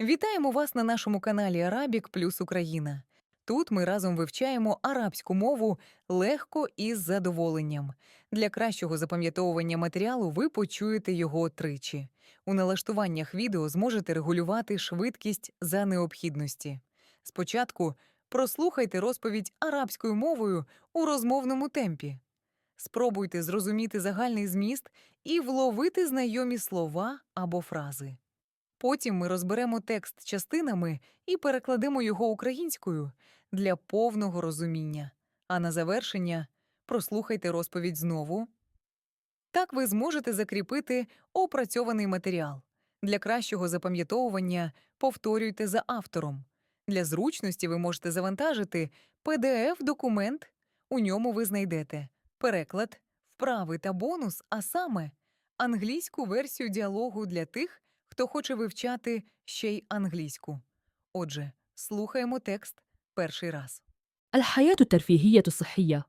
Вітаємо вас на нашому каналі Арабік Плюс Україна. Тут ми разом вивчаємо арабську мову легко і з задоволенням. Для кращого запам'ятовування матеріалу ви почуєте його тричі. У налаштуваннях відео зможете регулювати швидкість за необхідності. Спочатку прослухайте розповідь арабською мовою у розмовному темпі. Спробуйте зрозуміти загальний зміст і вловити знайомі слова або фрази. Потім ми розберемо текст частинами і перекладемо його українською для повного розуміння. А на завершення прослухайте розповідь знову. Так ви зможете закріпити опрацьований матеріал. Для кращого запам'ятовування повторюйте за автором. Для зручності ви можете завантажити PDF-документ. У ньому ви знайдете переклад, вправи та бонус, а саме англійську версію діалогу для тих, хто хоче вивчати ще й англійську. Отже, слухаємо текст перший раз. الحياة الترفيهية الصحية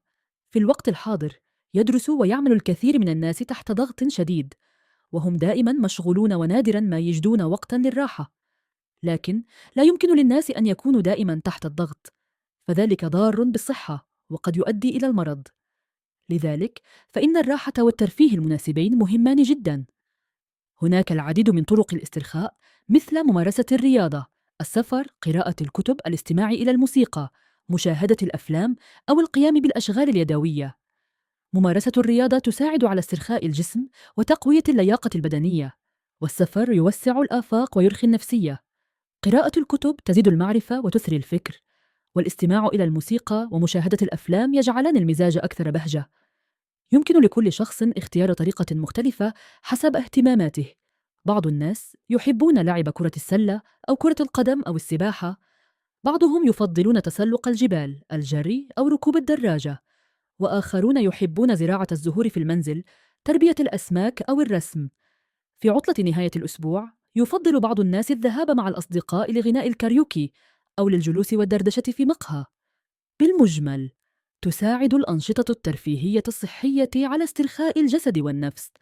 في الوقت الحاضر يدرس ويعمل الكثير من الناس تحت ضغط شديد وهم دائما مشغولون ونادرا ما يجدون وقتا للراحة لكن لا يمكن للناس أن يكونوا دائما تحت الضغط فذلك ضار بالصحة وقد يؤدي إلى المرض لذلك فإن الراحة والترفيه المناسبين مهمان جدا هناك العديد من طرق الاسترخاء مثل ممارسة الرياضة السفر قراءة الكتب الاستماع إلى الموسيقى مشاهدة الأفلام أو القيام بالأشغال اليدوية. ممارسة الرياضة تساعد على استرخاء الجسم وتقوية اللياقة البدنية، والسفر يوسع الآفاق ويرخي النفسية. قراءة الكتب تزيد المعرفة وتثري الفكر، والاستماع إلى الموسيقى ومشاهدة الأفلام يجعلان المزاج أكثر بهجة. يمكن لكل شخص اختيار طريقة مختلفة حسب اهتماماته. بعض الناس يحبون لعب كرة السلة أو كرة القدم أو السباحة، بعضهم يفضلون تسلق الجبال، الجري أو ركوب الدراجة، وآخرون يحبون زراعة الزهور في المنزل، تربية الأسماك أو الرسم. في عطلة نهاية الأسبوع، يفضل بعض الناس الذهاب مع الأصدقاء لغناء الكاريوكي أو للجلوس والدردشة في مقهى. بالمجمل، تساعد الأنشطة الترفيهية الصحية على استرخاء الجسد والنفس،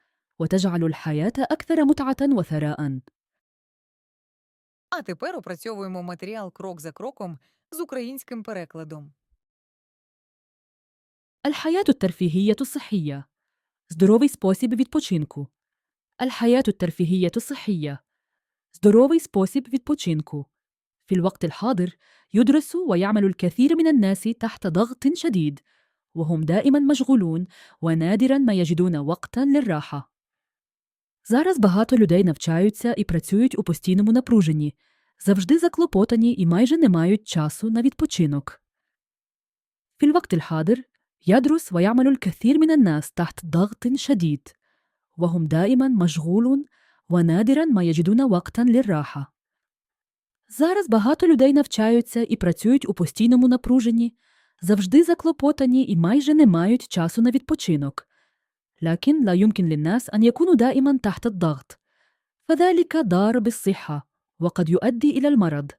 وتجعل الحياة أكثر متعة وثراء. А тепер опрацьовуємо матеріал крок за кроком з українським перекладом. الحياة الترفيهية الصحية здоровий спосіб відпочинку. الحياة الترفيهية الصحية здоровий спосіб відпочинку. في الوقت الحاضر يدرس ويعمل الكثير من الناس تحت ضغط شديد وهم دائما مشغولون ونادرا ما يجدون وقتا للراحة. Зараз багато людей навчаються і працюють у постійному напруженні, завжди заклопотані і майже не мають часу на відпочинок. في الوقت الحاضر يدرس ويعمل الكثير من الناس تحت ضغط شديد وهم دائما مشغولون ونادرا ما يجدون وقتا للراحة. Зараз багато людей навчаються і працюють у постійному напруженні, завжди заклопотані і майже не мають часу на відпочинок. لكن لا يمكن للناس أن يكونوا دائما تحت الضغط فذلك ضار بالصحة وقد يؤدي إلى المرض.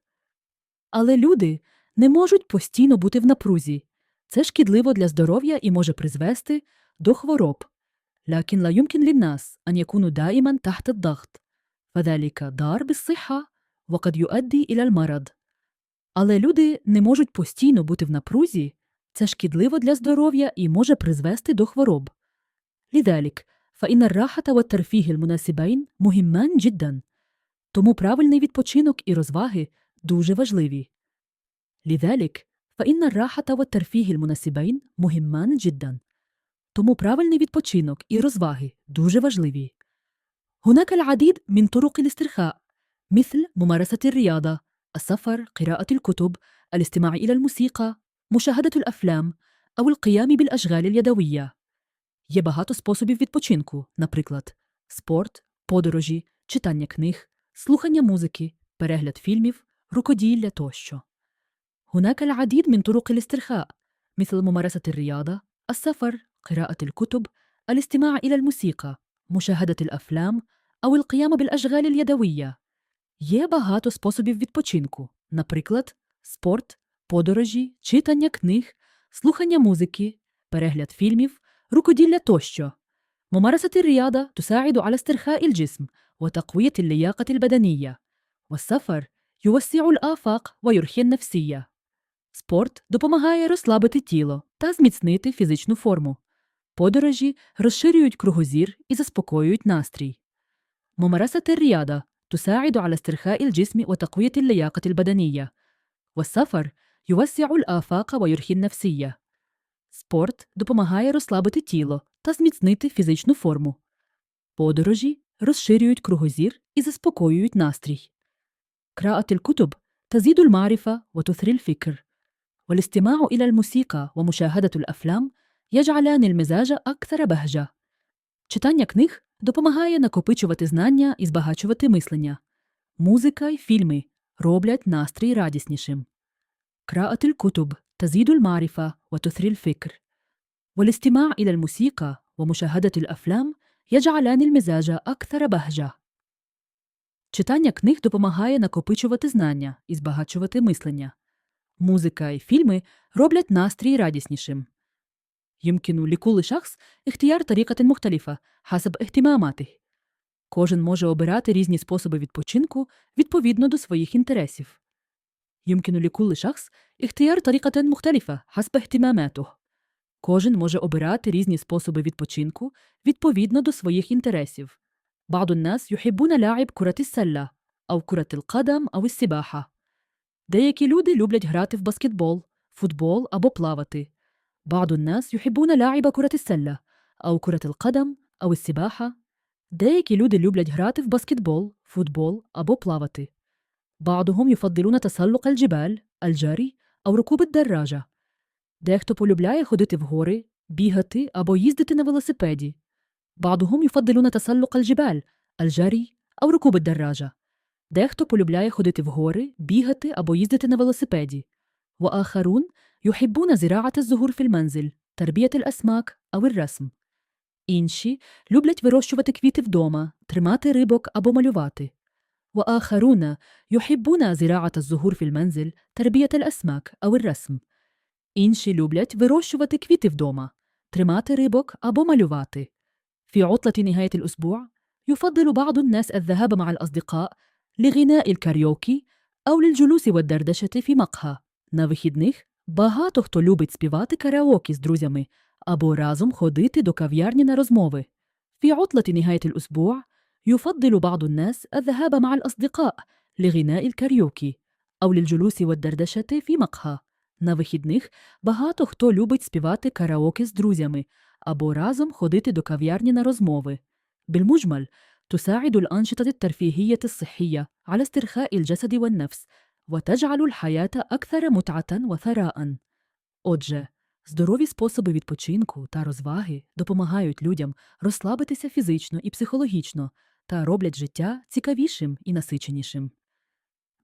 Але люди не можуть постійно бути в напрузі. Це шкідливо для здоров'я і може призвести до хвороб. لكن لا يمكن للناس أن يكونوا دائما تحت الضغط فذلك ضار بالصحة وقد يؤدي إلى المرض. Але люди не можуть постійно бути в напрузі. Це шкідливо для здоров'я і може призвести до хвороб. لذلك فإن الراحة والترفيه المناسبين مهمان جدا. Тому правильний відпочинок і розваги дуже важливі. لذلك فإن الراحة والترفيه المناسبين مهمان جدا. Тому правильний відпочинок і розваги дуже важливі. هناك العديد من طرق الاسترخاء مثل ممارسة الرياضة، السفر، قراءة الكتب، الاستماع إلى الموسيقى، مشاهدة الأفلام أو القيام بالأشغال اليدوية. Є багато способів відпочинку, наприклад, спорт, подорожі, читання книг, слухання музики, перегляд фільмів, рукоділля тощо. هناك العديد من طرق الاسترخاء مثل ممارسة الرياضة، السفر، قراءة الكتب، الاستماع إلى الموسيقى، مشاهدة الأفلام أو القيام بالأشغال اليدوية. Є багато способів відпочинку, наприклад, спорт, подорожі, читання книг, слухання музики, перегляд фільмів, ركوديلا توشو ممارسة الرياضة تساعد على استرخاء الجسم وتقوية اللياقة البدنية والسفر ювассі'у الآفاق ويرخي النفسية. Спорт допомагає розслабити тіло та зміцнити фізичну форму. Подорожі розширюють кругозір і заспокоюють настрій. ممارسة الرياضة تساعد على استرخاء الجسم وتقوية اللياقة البدنية. والسفر يوسع الآفاق ويرخي النفسية. Спорт допомагає розслабити тіло та зміцнити фізичну форму. Подорожі розширюють кругозір і заспокоюють настрій. قراءة الكتب تزيد المعرفة وتثري الفكر. والاستماع إلى الموسيقى ومشاهدة الأفلام يجعلان المزاج أكثر بهجة. Читання книг допомагає накопичувати знання і збагачувати мислення. Музика й фільми роблять настрій радіснішим. قراءة الكتب تزيد المعرفة وتثري الفكر. والاستماع إلى الموسيقى ومشاهدة الأفلام يجعلان المزاج أكثر بهجة. Читання книг допомагає накопичувати знання і збагачувати мислення. Музика і фільми роблять настрій радіснішим. يمكن لكل شخص اختيار طريقة مختلفة حسب اهتماماته. Кожен може обирати різні способи відпочинку відповідно до своїх інтересів. يمكن لكل شخص اختيار طريقة مختلفة حسب اهتماماته. Кожен може обирати різні способи відпочинку відповідно до своїх інтересів. بعض الناس يحبون لعب كرة السلة أو كرة القدم أو السباحة. Деякі люди люблять грати в баскетбол, футбол або плавати. بعض الناس يحبون لعب كرة السلة أو كرة القدم أو السباحة. Деякі люди люблять грати в баскетбол, футбол або плавати. بعضهم يفضلون تسلق الجبال, الجري أو ركوب الدراجة. Дехто полюбляє ходити в гори, бігати або їздити на велосипеді. بعضهم يفضلون تسلق الجبال, الجري أو ركوب الدراجة. Дехто полюбляє ходити в гори, бігати або їздити на велосипеді. وآخرون يحبون زراعة الزهور في المنزل، تربية الأسماك أو الرسم. Інші люблять вирощувати квіти вдома, тримати рибок або малювати. وآخرون يحبون زراعة الزهور في المنزل، تربية الأسماك أو الرسم. Інші люблять вирощувати квіти вдома, тримати рибок або малювати. في عطلة نهاية الأسبوع يفضل بعض الناس الذهاب مع الأصدقاء لغناء الكاريوكي أو للجلوس والدردشة في مقهى. На вихідних багато хто любить співати караоке з друзями або разом ходити до кав'ярні на розмови. في عطلة نهاية الأسبوع يفضل بعض الناس الذهاب مع الأصدقاء لغناء الكاريوكي أو للجلوس والدردشة في مقهى. На вихідних багато хто любить співати караоке з друзями або разом ходити до кав'ярні на розмови. بالمجمل تساعد الأنشطة الترفيهية الصحية على استرخاء الجسد والنفس وتجعل الحياة أكثر متعة وثراء. Отже, здорові способи відпочинку та розваги допомагають людям розслабитися фізично і психологічно та роблять життя цікавішим і насиченішим.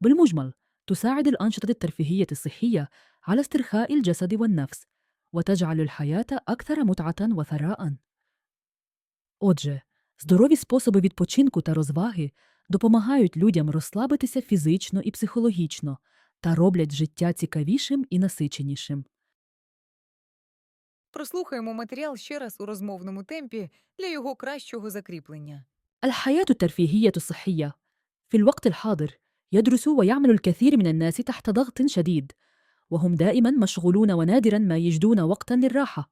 بالمجمل تساعد الأنشطة الترفيهية الصحية على استرخاء الجسد والنفس وتجعل الحياة أكثر متعة وثراء. Отже, здорові способи відпочинку та розваги допомагають людям розслабитися фізично і психологічно та роблять життя цікавішим і насиченішим. Прослухаємо матеріал ще раз у розмовному темпі для його кращого закріплення. الحياة الترفيهية الصحية في الوقت الحاضر يدرس ويعمل الكثير من الناس تحت ضغط شديد وهم دائما مشغولون ونادرا ما يجدون وقتا للراحة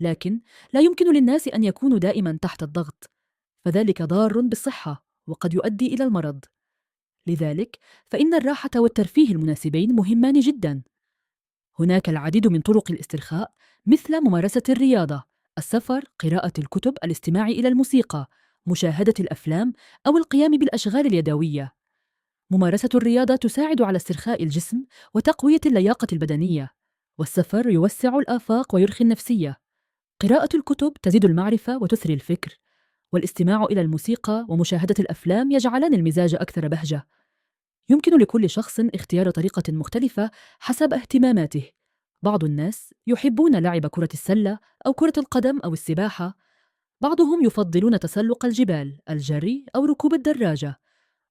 لكن لا يمكن للناس أن يكونوا دائما تحت الضغط فذلك ضار بالصحة وقد يؤدي إلى المرض. لذلك فإن الراحة والترفيه المناسبين مهمان جدا. هناك العديد من طرق الاسترخاء مثل ممارسة الرياضة السفر قراءة الكتب الاستماع إلى الموسيقى مشاهدة الأفلام أو القيام بالأشغال اليدوية. ممارسة الرياضة تساعد على استرخاء الجسم وتقوية اللياقة البدنية والسفر يوسع الآفاق ويرخي النفسية. قراءة الكتب تزيد المعرفة وتثري الفكر والاستماع إلى الموسيقى ومشاهدة الأفلام يجعلان المزاج أكثر بهجة. يمكن لكل شخص اختيار طريقة مختلفة حسب اهتماماته. بعض الناس يحبون لعب كرة السلة أو كرة القدم أو السباحة. بعضهم يفضلون تسلق الجبال الجري أو ركوب الدراجة.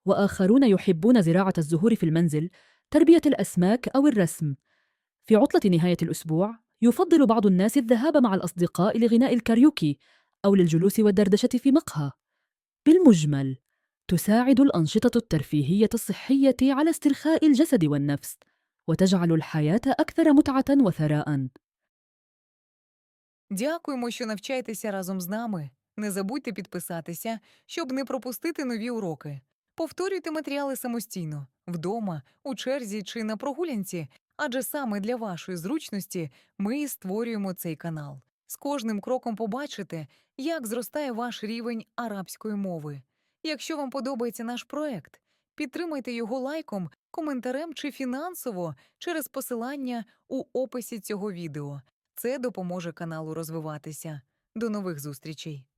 وآخرون يحبون زراعة الزهور في المنزل تربية الأسماك أو الرسم. في عطلة نهاية الأسبوع يفضل بعض الناس الذهاب مع الأصدقاء لغناء الكاريوكي. أو للجلوس والدردشة في مقهى بالمجمل تساعد الأنشطة الترفيهية الصحية على استرخاء الجسد والنفس وتجعل الحياة أكثر متعة وثراء Дякуємо, що навчаєтеся разом з нами. Не забудьте підписатися, щоб не пропустити нові уроки. Повторюйте матеріали самостійно, вдома, у черзі чи на прогулянці, адже саме для вашої зручності ми і створюємо цей канал. З кожним кроком побачите, як зростає ваш рівень арабської мови. Якщо вам подобається наш проект, підтримайте його лайком, коментарем чи фінансово через посилання у описі цього відео. Це допоможе каналу розвиватися. До нових зустрічей!